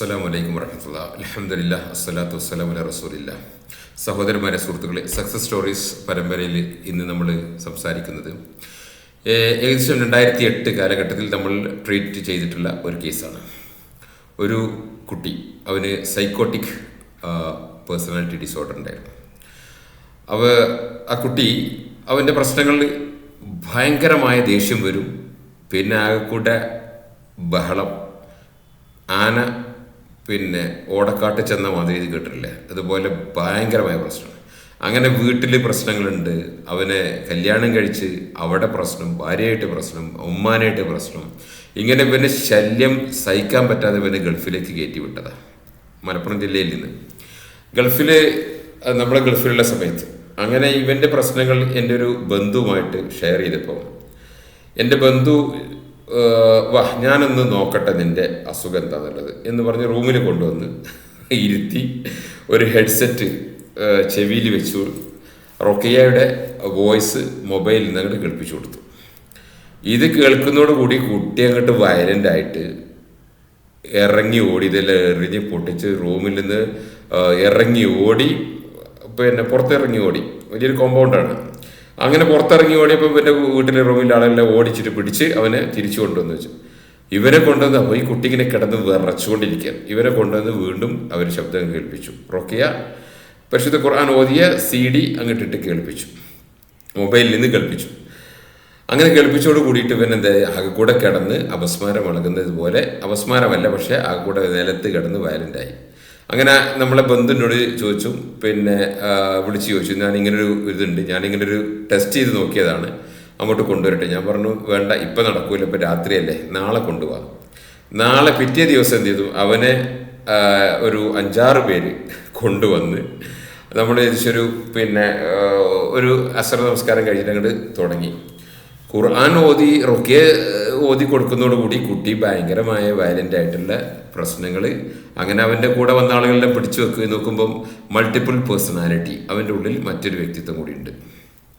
അസ്സലാമു വലൈക്കും വരഹമുല്ല അലഹമില്ല അസ്സലാത്തു അല്ല റസൂലില്ല. സഹോദരന്മാരെ സുഹൃത്തുക്കളെ സക്സസ് സ്റ്റോറീസ് പരമ്പരയിൽ ഇന്ന് നമ്മൾ സംസാരിക്കുന്നത്. ഏകദേശം രണ്ടായിരത്തി എട്ട് കാലഘട്ടത്തിൽ നമ്മൾ ട്രീറ്റ് ചെയ്തിട്ടുള്ള ഒരു കേസാണ്. ഒരു കുട്ടി അവന് സൈക്കോട്ടിക് പേഴ്സണാലിറ്റി ഡിസോർഡർ ഉണ്ടായിരുന്നു. അവ ആ കുട്ടി അവന്റെ പ്രശ്നങ്ങളിൽ ഭയങ്കരമായ ദേഷ്യം വരും പിന്നെ ആകെക്കൂടെ ബഹളം ആന പിന്നെ ഓടക്കാട്ട് ചെന്ന മാതിരി ഇത് കേട്ടിട്ടില്ലേ. അതുപോലെ ഭയങ്കരമായ പ്രശ്നം അങ്ങനെ വീട്ടിൽ പ്രശ്നങ്ങളുണ്ട്. അവനെ കല്യാണം കഴിച്ച് അവിടെ പ്രശ്നം ഭാര്യയായിട്ട് പ്രശ്നം ഉമ്മാനായിട്ട് പ്രശ്നം. ഇങ്ങനെ പിന്നെ ശല്യം സഹിക്കാൻ പറ്റാതെ പിന്നെ ഗൾഫിലേക്ക് കയറ്റി വിട്ടതാ. മലപ്പുറം ജില്ലയിൽ നിന്ന്. ഗൾഫിൽ നമ്മുടെ ഗൾഫിലുള്ള സമയത്ത്. അങ്ങനെ ഇവന്റെ പ്രശ്നങ്ങൾ എന്റെ ഒരു ബന്ധുവുമായിട്ട് ഷെയർ ചെയ്തപ്പോൾ എന്റെ ബന്ധു വാ ഞാനൊന്ന് നോക്കട്ടെ നിന്റെ അസുഖം എന്താണെന്നുള്ളത് എന്ന് പറഞ്ഞ് റൂമിൽ കൊണ്ടുവന്ന് ഇരുത്തി ഒരു ഹെഡ്സെറ്റ് ചെവിയിൽ വെച്ചു. റൊക്കിയയുടെ വോയിസ് മൊബൈലിൽ നിന്ന് അങ്ങോട്ട് കേൾപ്പിച്ചു കൊടുത്തു. ഇത് കേൾക്കുന്നതോടുകൂടി കുട്ടി അങ്ങോട്ട് വയലന്റ് ആയിട്ട് ഇറങ്ങി ഓടി ഇതെല്ലാം എറിഞ്ഞ് പൊട്ടിച്ച് റൂമിൽ നിന്ന് ഇറങ്ങി ഓടി പിന്നെ പുറത്തിറങ്ങി ഓടി. വലിയൊരു കോമ്പൗണ്ടാണ് അങ്ങനെ പുറത്തിറങ്ങി ഓടിയപ്പോൾ പിന്നെ വീട്ടിലെ റൂമിലെ ആളെല്ലാം ഓടിച്ചിട്ട് പിടിച്ച് അവനെ തിരിച്ചു കൊണ്ടുവന്നു വെച്ചു. ഇവരെ കൊണ്ടുവന്ന് അപ്പോൾ ഈ കുട്ടി ഇങ്ങനെ കിടന്ന് വിറച്ചുകൊണ്ടിരിക്കുകയാണ്. ഇവരെ കൊണ്ടുവന്ന് വീണ്ടും അവർ ശബ്ദം കേൾപ്പിച്ചു. റൊക്കിയ പരിശുദ്ധ ഖുർആൻ ഓതിയ സി ഡി അങ്ങോട്ടിട്ട് കേൾപ്പിച്ചു. മൊബൈലിൽ നിന്ന് കേൾപ്പിച്ചു. അങ്ങനെ കേൾപ്പിച്ചോട് കൂടിയിട്ട് ഇവൻ എന്താ കൂടെ കിടന്ന് അപസ്മാരം ഇളകുന്നത് പോലെ അപസ്മാരമല്ല പക്ഷേ ആകെ കൂടെ നിലത്ത് കിടന്ന് വയലന്റായി അങ്ങനെ നമ്മളെ ബന്ധുവിനോട് ചോദിച്ചു പിന്നെ വിളിച്ച് ചോദിച്ചു. ഞാൻ ഇങ്ങനൊരു ഇതുണ്ട്. ഞാനിങ്ങനൊരു ടെസ്റ്റ് ചെയ്ത് നോക്കിയതാണ്. അങ്ങോട്ട് കൊണ്ടുവരട്ടെ. ഞാൻ പറഞ്ഞു വേണ്ട ഇപ്പം നടക്കൂല. ഇപ്പം രാത്രിയല്ലേ. നാളെ കൊണ്ടുപോകാം നാളെ പിറ്റേ ദിവസം എന്ത് ചെയ്തു? അവനെ ഒരു അഞ്ചാറ് പേര് കൊണ്ടുവന്ന് നമ്മൾ ഏകദേശം പിന്നെ ഒരു അസർ നമസ്കാരം കഴിഞ്ഞിട്ട് അങ്ങോട്ട് തുടങ്ങി. ഖുർആൻ ഓതി റുക്കിയ ഓതി കൊടുക്കുന്നതോടുകൂടി കുട്ടി ഭയങ്കരമായ വയലന്റ് ആയിട്ടുള്ള പ്രശ്നങ്ങൾ അങ്ങനെ അവന്റെ കൂടെ വന്ന ആളുകളെല്ലാം പിടിച്ചു വെക്കുക നോക്കുമ്പം മൾട്ടിപ്പിൾ പേഴ്സണാലിറ്റി അവന്റെ ഉള്ളിൽ മറ്റൊരു വ്യക്തിത്വം കൂടിയുണ്ട്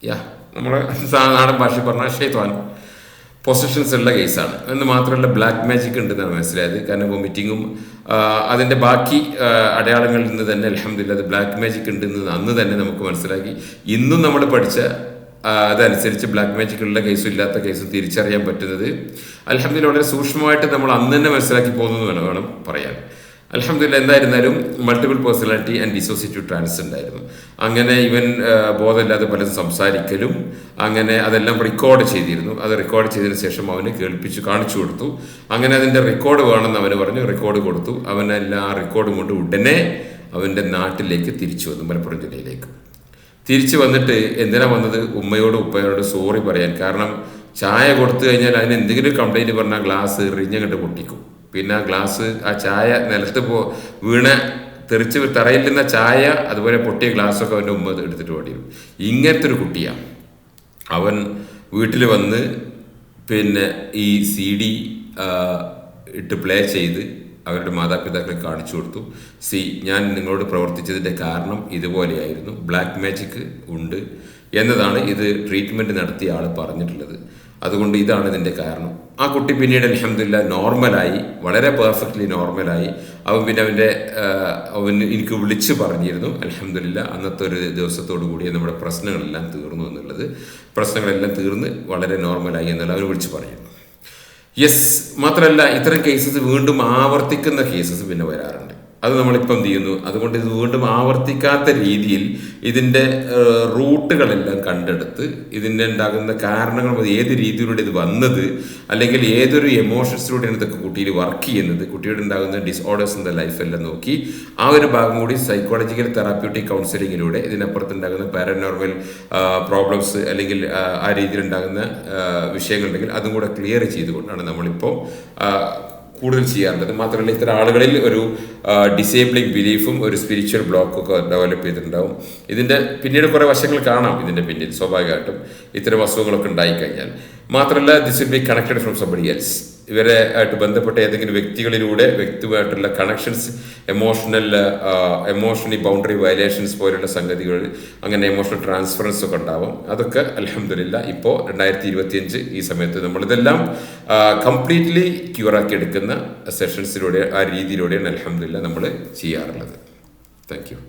യാ നമ്മളെ നാടൻ ഭാഷ പറഞ്ഞാൽ ഷെയ്ത്വാൻ പൊസിഷൻസ് ഉള്ള കേസാണ് എന്ന് മാത്രമല്ല ബ്ലാക്ക് മാജിക് ഉണ്ടെന്നാണ് മനസ്സിലായത്. കാരണം വൊമിറ്റിങ്ങും അതിന്റെ ബാക്കി അടയാളങ്ങളിൽ നിന്ന് തന്നെ അലഹമില്ല അത് ബ്ലാക്ക് മാജിക് ഉണ്ടെന്ന് അന്ന് തന്നെ നമുക്ക് മനസ്സിലാക്കി. ഇന്നും നമ്മൾ പഠിച്ച അതനുസരിച്ച് ബ്ലാക്ക് മാജിക്കുള്ള കേസും ഇല്ലാത്ത കേസും തിരിച്ചറിയാൻ പറ്റുന്നത്. അലഹമില്ല വളരെ സൂക്ഷ്മമായിട്ട് നമ്മൾ അന്ന് തന്നെ മനസ്സിലാക്കി പോകുന്നത് വേണം വേണം പറയാൻ. അലഹമില്ല എന്തായിരുന്നാലും multiple personality and dissociative trance ഉണ്ടായിരുന്നു. അങ്ങനെ ഇവൻ ബോധമില്ലാതെ പലതും സംസാരിക്കലും അങ്ങനെ അതെല്ലാം റെക്കോർഡ് ചെയ്തിരുന്നു. അത് റെക്കോർഡ് ചെയ്തതിന് ശേഷം അവന് കേൾപ്പിച്ച് കാണിച്ചു കൊടുത്തു. അങ്ങനെ അതിന്റെ റെക്കോർഡ് വേണമെന്ന് അവന് പറഞ്ഞു റെക്കോർഡ് കൊടുത്തു. അവനെല്ലാം ആ റെക്കോർഡും കൊണ്ട് ഉടനെ അവന്റെ നാട്ടിലേക്ക് തിരിച്ചു വന്നു മലപ്പുറം ജില്ലയിലേക്ക്. തിരിച്ചു വന്നിട്ട് എന്തിനാ വന്നത്? ഉമ്മയോട് ഉപ്പയോട് സോറി പറയാൻ. കാരണം ചായ കൊടുത്തു കഴിഞ്ഞാൽ അതിന് എന്തെങ്കിലും കംപ്ലൈന്റ് പറഞ്ഞാൽ ഗ്ലാസ് എറിഞ്ഞങ്ങോട്ട് പൊട്ടിക്കും. പിന്നെ ആ ഗ്ലാസ് ആ ചായ നിലത്ത് പോ വീണ തെറിച്ച് തറയിൽ നിന്ന ചായ അതുപോലെ പൊട്ടിയ ഗ്ലാസ്സൊക്കെ അവന്റെ ഉമ്മ എടുത്തിട്ട് ഓടിയും ഇങ്ങനത്തെ ഒരു കുട്ടിയാണ് അവൻ വീട്ടിൽ വന്ന് പിന്നെ ഈ സി ഡി ഇട്ട് പ്ലേ ചെയ്ത് അവരുടെ മാതാപിതാക്കളെ കാണിച്ചു കൊടുത്തു. സി ഞാൻ നിങ്ങളോട് പ്രവർത്തിച്ചതിന്റെ കാരണം ഇതുപോലെയായിരുന്നു. ബ്ലാക്ക് മാജിക് ഉണ്ട് എന്നതാണ് ഇത് ട്രീറ്റ്മെന്റ് നടത്തിയ ആൾ പറഞ്ഞിട്ടുള്ളത്. അതുകൊണ്ട് ഇതാണ് ഇതിന്റെ കാരണം. ആ കുട്ടി പിന്നീട് അലഹമില്ല നോർമലായി വളരെ പെർഫെക്റ്റ്ലി നോർമലായി. അവൻ പിന്നെ അവന്റെ അവൻ എനിക്ക് വിളിച്ച് പറഞ്ഞിരുന്നു അലഹമില്ല അന്നത്തെ ഒരു ദിവസത്തോടു കൂടി നമ്മുടെ പ്രശ്നങ്ങളെല്ലാം തീർന്നു എന്നുള്ളത്. പ്രശ്നങ്ങളെല്ലാം തീർന്ന് വളരെ നോർമലായി എന്നുള്ള അവർ വിളിച്ച് പറഞ്ഞിരുന്നു യെസ് മാത്രമല്ല ഇത്തരം കേസസ് വീണ്ടും ആവർത്തിക്കുന്ന കേസസ് പിന്നെ വരാറുണ്ട്. അത് നമ്മളിപ്പം ചെയ്യുന്നു? അതുകൊണ്ട് ഇത് വീണ്ടും ആവർത്തിക്കാത്ത രീതിയിൽ ഇതിന്റെ റൂട്ടുകളെല്ലാം കണ്ടെടുത്ത് ഇതിന്റെ ഉണ്ടാകുന്ന കാരണങ്ങൾ ഏത് രീതിയിലൂടെ ഇത് വന്നത് അല്ലെങ്കിൽ ഏതൊരു എമോഷൻസിലൂടെയാണ് ഇതൊക്കെ കുട്ടിയിൽ വർക്ക് ചെയ്യുന്നത് കുട്ടിയുടെ ഉണ്ടാകുന്ന ഡിസോർഡേഴ്സ് ഇൻ ദ ലൈഫെല്ലാം നോക്കി ആ ഒരു ഭാഗം കൂടി സൈക്കോളജിക്കൽ തെറാപ്യൂട്ടിക് കൗൺസിലിങ്ങിലൂടെ ഇതിനപ്പുറത്ത് ഉണ്ടാകുന്ന പാരനോർമൽ പ്രോബ്ലംസ് അല്ലെങ്കിൽ ആ രീതിയിൽ ഉണ്ടാകുന്ന വിഷയങ്ങളുണ്ടെങ്കിൽ അതും കൂടെ ക്ലിയർ ചെയ്തുകൊണ്ടാണ് നമ്മളിപ്പോൾ ആ, ചെയ്യാറുണ്ട്. അത് മാത്രമല്ല ഇത്തരം ആളുകളിൽ ഒരു ഡിസേബിളിംഗ് ബിലീഫും ഒരു സ്പിരിച്വൽ ബ്ലോക്കും ഒക്കെ ഡെവലപ്പ് ചെയ്തിട്ടുണ്ടാവും. ഇതിന്റെ പിന്നീട് കുറേ വശങ്ങൾ കാണാം ഇതിന്റെ പിന്നിൽ സ്വാഭാവികമായിട്ടും. ഇത്തരം അസുഖങ്ങളൊക്കെ ഉണ്ടായിക്കഴിഞ്ഞാൽ. മാത്രമല്ല this will be connected from somebody else ഇവരെ ആയിട്ട് ബന്ധപ്പെട്ട ഏതെങ്കിലും വ്യക്തികളിലൂടെ വ്യക്തിയുമായിട്ടുള്ള connections emotional emotionally boundary violations പോലുള്ള സംഗതികൾ അങ്ങനെ എമോഷണൽ ട്രാൻസ്ഫറൻസ് ഒക്കെ ഉണ്ടാവും. അതൊക്കെ അലഹമില്ല ഇപ്പോൾ രണ്ടായിരത്തി ഇരുപത്തിയഞ്ച് ഈ സമയത്ത് നമ്മളിതെല്ലാം കംപ്ലീറ്റ്ലി ക്യൂറാക്കി എടുക്കുന്ന സെഷൻസിലൂടെ ആ രീതിയിലൂടെയാണ് അലഹമില്ല നമ്മൾ ചെയ്യാറുള്ളത്. Thank you